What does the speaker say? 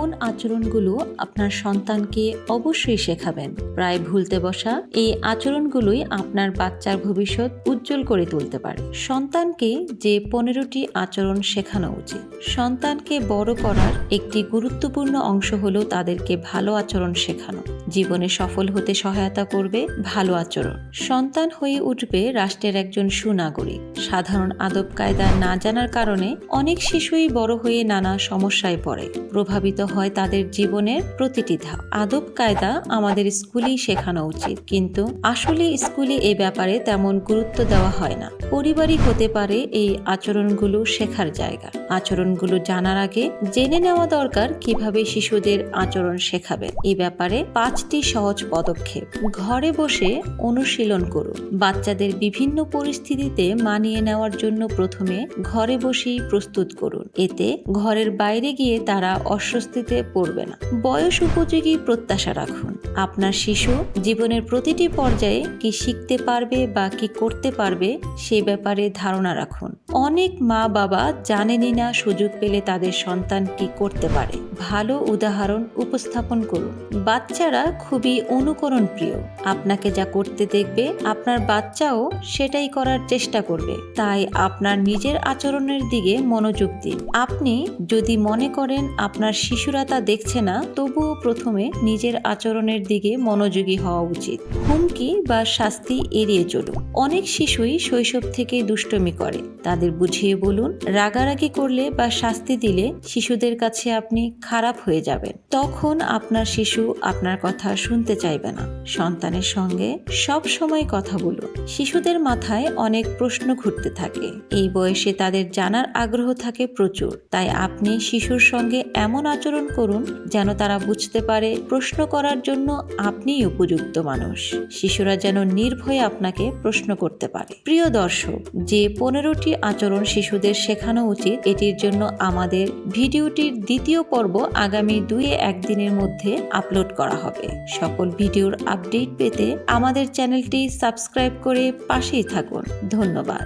কোন আচরণগুলো আপনার সন্তানকে অবশ্যই শেখাবেন? প্রায় ভুলতে বসা, এই আচরণগুলোই আপনার বাচ্চার ভবিষ্যৎ উজ্জ্বল করে তুলতে পারে। সন্তানকে যে পনেরোটি আচরণ শেখানো উচিত। সন্তানকে বড় করার একটি গুরুত্বপূর্ণ অংশ হলো তাদেরকে ভালো আচরণ শেখানো। জীবনে সফল হতে সহায়তা করবে ভালো আচরণ। সন্তান হয়ে উঠবে রাষ্ট্রের একজন সুনাগরিক। সাধারণ আদব কায়দা না জানার কারণে অনেক শিশুই বড় হয়ে নানা সমস্যায় পড়ে। প্রভাবিত হয় তাদের জীবনের প্রতিটি ধাপ। আদব কায়দা আমাদের স্কুলেই শেখানো উচিত। কিন্তু আসলে স্কুলে এ ব্যাপারে তেমন গুরুত্ব দেওয়া হয় না। পরিবারই হতে পারে এই আচরণগুলো শেখার জায়গা। আচরণগুলো জানার আগে জেনে নেওয়া দরকার কীভাবে শিশুদের আচরণ শেখাবে এই ব্যাপারে পাঁচটি সহজ পদক্ষেপ। ঘরে বসে অনুশীলন করুন। বাচ্চাদের বিভিন্ন পরিস্থিতিতে মানিয়ে নেওয়ার জন্য প্রথমে ঘরে বসেই প্রস্তুত করুন। এতে ঘরের বাইরে গিয়ে তারা অস্বস্তিতে পড়বে না। বয়স উপযোগী প্রত্যাশা রাখুন। আপনার শিশু জীবনের প্রতিটি পর্যায়ে কি শিখতে পারবে বা কি করতে পারবে সে ব্যাপারে ধারণা রাখুন। অনেক মা বাবা জানেনই না সুযোগ পেলে তাদের সন্তান কি করতে পারে। ভালো উদাহরণ উপস্থাপন করুন। বাচ্চারা খুবই অনুকরণ প্রিয় আপনাকে যা করতে দেখবে, আপনার বাচ্চাও সেটাই করার চেষ্টা করবে। তাই আপনার নিজের আচরণের দিকে মনোযোগ দিন। আপনি যদি মনে করেন আপনার শিশুরা তা দেখছে না, তবুও প্রথমে নিজের আচরণের দিকে মনোযোগী হওয়া উচিত। হুমকি বা শাস্তি এড়িয়ে চলুন। অনেক শিশুই শৈশব থেকে দুষ্টমি করে। তাদের বুঝিয়ে বলুন, রাগারাগি করলে বা শাস্তি দিলে শিশুদের কাছে আপনি খারাপ হয়ে যাবেন। তখন আপনার শিশু আপনার কথা শুনতে চাইবে না। সন্তানের সঙ্গে সব সময় কথা বলুন। শিশুদের মাথায় অনেক প্রশ্ন ঘুরতে থাকে। এই বয়সে তাদের জানার আগ্রহ থাকে প্রচুর। তাই আপনি শিশুর সঙ্গে এমন আচরণ করুন যেন তারা বুঝতে পারে প্রশ্ন করার জন্য আপনিই উপযুক্ত মানুষ। শিশুরা যেন নির্ভয়ে আপনাকে প্রশ্ন করতে পারে। প্রিয় দর্শক, যে পনেরোটি আচরণ শিশুদের শেখানো উচিত, এটির জন্য আমাদের ভিডিওটির দ্বিতীয় পর্ব আগামী দুই একদিনের মধ্যে আপলোড করা হবে। সকল ভিডিওর আপডেট পেতে আমাদের চ্যানেলটি সাবস্ক্রাইব করে পাশেই থাকুন। ধন্যবাদ।